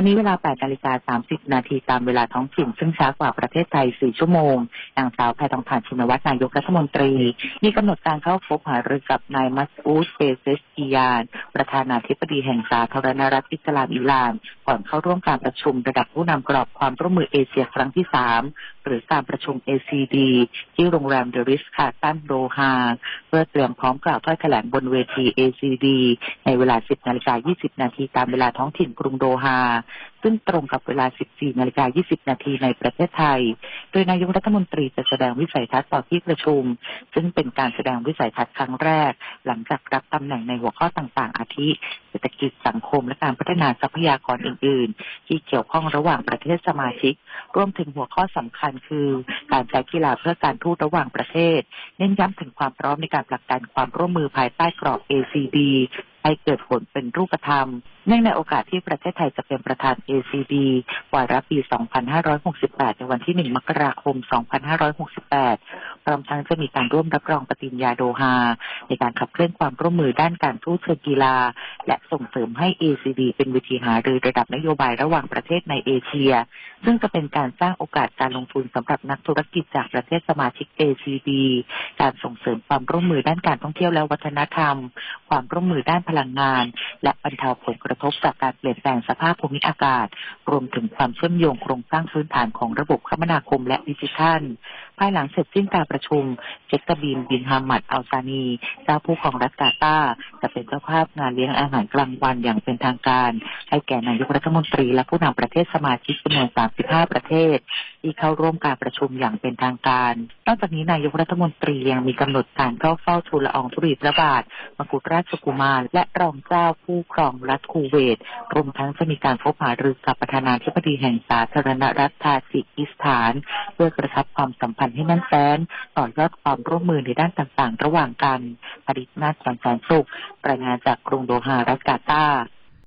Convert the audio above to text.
วันนี้เวลา 8นาฬิกา30 นาทีตามเวลาท้องถิ่น ซึ่งช้ากว่าประเทศไทย 4 ชั่วโมง นางสาวแพทองทานชินวัตรนายกรัฐมนตรี มีกำหนดการเข้าพบหารือกับนายมัสอูดเบเซสกิยาน ประธานาธิบดีแห่งสาธารณรัฐอิสลามอิหร่าน ก่อนเข้าร่วมการประชุมระดับผู้นำกรอบความร่วมมือเอเชียครั้งที่ 3 หรือการประชุม ACD ที่โรงแรมเดริสคาตันโดฮาเพื่อเตรียมพร้อมกล่าวถ้อยแถลงบนเวที ACD ในเวลา 10นาฬิกา20 นาทีตามเวลาท้องถิ่นกรุงโดฮา ซึ่งตรงกับเวลา 14 นาฬิกา 20 นาทีในประเทศไทย โดยนายกรัฐมนตรีจะแสดงวิสัยทัศน์ต่อที่ประชุม ซึ่งเป็นการแสดงวิสัยทัศน์ครั้งแรก หลังจากรับตำแหน่งในหัวข้อต่างๆ อาทิ เศรษฐกิจสังคมและการพัฒนาทรัพยากรอื่น ๆ ที่เกี่ยวข้องระหว่างประเทศสมาชิก รวมถึงหัวข้อสำคัญคือ การใช้กีฬาเพื่อการทูตระหว่างประเทศ เน้นย้ำถึงความพร้อมในการผลักดันความร่วมมือภายใต้กรอบ ACD ให้เกิดผลเป็นรูปธรรม เนื่องในโอกาสที่ประเทศไทยจะเป็นประธาน ACB วาระปี 2568 ในวันที่ 1 มกราคม 2568 พร้อมทั้งจะมีการร่วมรับรองปฏิญญาโดฮา ในการขับเคลื่อนความร่วมมือด้านการทูตเชิงกีฬา และส่งเสริมให้ ACD เป็นวิธีหารือระดับนโยบายระหว่างประเทศในเอเชีย ซึ่งจะเป็นการสร้างโอกาสการลงทุนสำหรับนักธุรกิจจากประเทศสมาชิก ACD การส่งเสริมความร่วมมือด้านการท่องเที่ยวและวัฒนธรรม ความร่วมมือด้านพลังงาน และบรรเทาผลกระทบจากการเปลี่ยนแปลงสภาพภูมิอากาศ รวมถึงความเชื่อมโยงโครงสร้างพื้นฐานของระบบคมนาคมและดิจิทัล ภายหลังเสร็จสิ้นการประชุม เจคตบินบินฮามัดอัลซานี เจ้าผู้ของรัฐกาตาจะเป็นเจ้าภาพงานเลี้ยงอาหารกลางวันอย่างเป็นทางการ ให้แก่นายกรัฐมนตรีและผู้นำประเทศสมาชิกจำนวน 35 ประเทศ ที่เข้าร่วมการประชุมอย่างเป็นทางการ นอกจากนี้นายกรัฐมนตรียังมีกำหนดการเข้าเฝ้าทูลละอองธุลีพระบาทมกุฎราชกุมารและรองเจ้าผู้ครองรัฐคูเวตรวมทั้งจะมีการพบหารือกับประธานาธิบดีแห่งสาธารณรัฐทาจิกิสถาน เพื่อกระชับความสัมพันธ์ให้แน่นแฟ้นต่อยอดความร่วมมือในด้านต่างๆ ระหว่างกันอดิตนาสันสานสุขรายงานจากกรุงโดฮารัฐกาตาร์